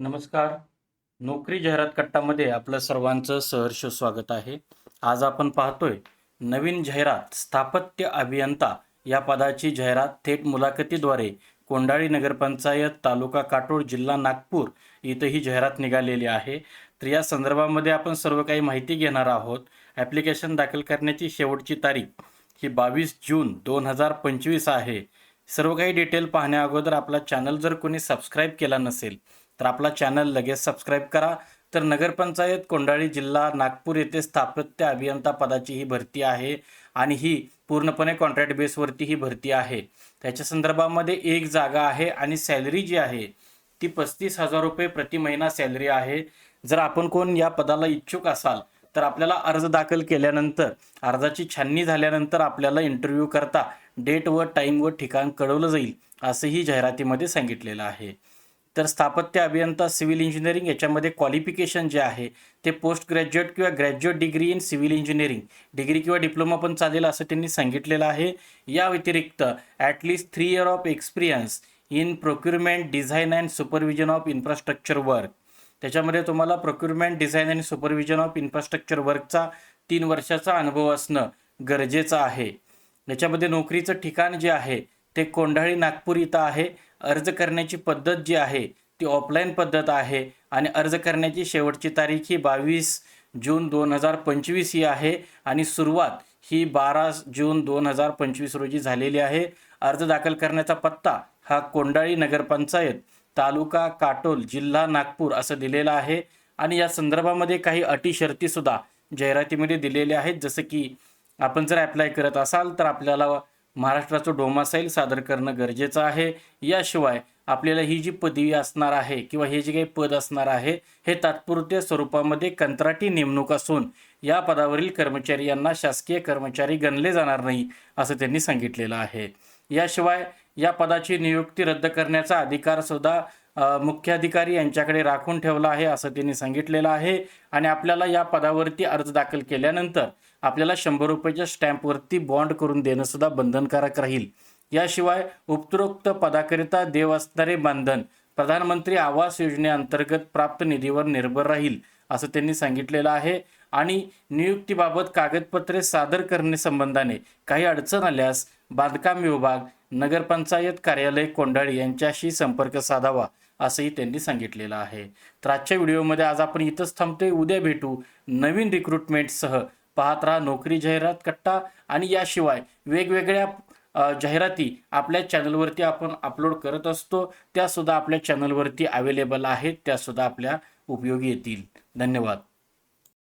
नमस्कार. नोकरी जाहिरात कट्टामध्ये आपलं सर्वांचं सहर्ष स्वागत आहे. आज आपण पाहतोय नवीन जाहिरात स्थापत्य अभियंता या पदाची जाहिरात थेट मुलाखतीद्वारे कोंडाळी नगरपंचायत तालुका काटोळ जिल्हा नागपूर इथं ही जाहिरात निघालेली आहे. तर या संदर्भामध्ये आपण सर्व काही माहिती घेणार आहोत. ॲप्लिकेशन दाखल करण्याची शेवटची तारीख ही बावीस जून दोन हजार पंचवीस आहे. सर्व काही डिटेल पाहण्याअगोदर आपला चॅनल जर कोणी सबस्क्राईब केला नसेल तर आपला चॅनल लगेच सबस्क्राईब करा. तर नगरपंचायत कोंडाळी जिल्हा नागपूर येथे स्थापत्य अभियंता पदाची ही भरती आहे आणि ही पूर्णपणे कॉन्ट्रॅक्ट बेसवरती ही भरती आहे. त्याच्या संदर्भामध्ये एक जागा आहे आणि सॅलरी जी आहे ती पस्तीस हजार रुपये प्रति महिना सॅलरी आहे. जर आपण कोण या पदाला इच्छुक असाल तर आपल्याला अर्ज दाखल केल्यानंतर अर्जाची छाननी झाल्यानंतर आपल्याला इंटरव्ह्यू करता डेट व टाईम व ठिकाण कळवलं जाईल असंही जाहिरातीमध्ये सांगितलेलं आहे. तर स्थापत्य अभियंता सिव्हिल इंजिनिअरिंग याच्यामध्ये क्वालिफिकेशन जे आहे ते पोस्ट ग्रॅज्युएट किंवा graduate degree in civil engineering degree किंवा डिप्लोमा पण चालेल असं त्यांनी सांगितलेलं आहे. या व्यतिरिक्त at least three year of experience in procurement design and supervision of infrastructure work त्याच्यामध्ये तुम्हाला प्रोक्युरमेंट डिझाईन आणि सुपरविजन ऑफ इन्फ्रास्ट्रक्चर वर्कचा तीन वर्षाचा अनुभव असणं गरजेचं आहे. याच्यामध्ये नोकरीचं ठिकाण जे आहे ते कोंढाळी नागपूर इथं आहे. अर्ज करण्याची पद्धत जी आहे ती ऑफलाईन पद्धत आहे आणि अर्ज करण्याची शेवटची तारीख ही बावीस जून दोन हजार पंचवीस ही आहे आणि सुरुवात ही बारा जून दोन हजार पंचवीस रोजी झालेली आहे. अर्ज दाखल करण्याचा पत्ता हा कोंडाळी नगरपंचायत तालुका काटोल जिल्हा नागपूर असं दिलेलं आहे आणि या संदर्भामध्ये काही अटी शर्तीसुद्धा जाहिरातीमध्ये दिलेल्या आहेत. जसं की आपण जर ॲप्लाय करत असाल तर आपल्याला महाराष्ट्राचं डोमासाईल सादर करणं गरजेचं आहे. याशिवाय आपल्याला ही जी पदवी असणार आहे किंवा हे जे काही पद असणार आहे हे तात्पुरत्या स्वरूपामध्ये कंत्राटी नेमणूक असून या पदावरील कर्मचारी यांना शासकीय कर्मचारी गणले जाणार नाही असं त्यांनी सांगितलेलं आहे. याशिवाय या पदाची नियुक्ती रद्द करण्याचा अधिकार सुद्धा मुख्याधिकारी यांच्याकडे राखून ठेवला आहे असं त्यांनी सांगितलेलं आहे. आणि आपल्याला या पदावरती अर्ज दाखल केल्यानंतर आपल्याला शंभर रुपयाच्या स्टॅम्पवरती बॉन्ड करून देणं सुद्धा बंधनकारक राहील. याशिवाय उपरोक्त पदाकरिता देव असणारे बंधन प्रधानमंत्री आवास योजनेअंतर्गत प्राप्त निधीवर निर्भर राहील असं त्यांनी सांगितलेलं आहे. आणि नियुक्तीबाबत कागदपत्रे सादर करणे संबंधाने काही अडचण आल्यास बांधकाम विभाग नगरपंचायत कार्यालय कोंडाळी यांच्याशी संपर्क साधावा असंही त्यांनी सांगितलेलं आहे. तर आजच्या व्हिडिओमध्ये आज आपण इथंच थांबतोय. उद्या भेटू नवीन रिक्रुटमेंटसह पाहत राहा नोकरी जाहिरात कट्टा आणि याशिवाय वेगवेगळ्या जाहिराती आपल्या चॅनलवरती आपण अपलोड करत असतो. त्यासुद्धा आपल्या चॅनलवरती अवेलेबल आहेत. त्यासुद्धा आपल्या उपयोगी येतील. धन्यवाद.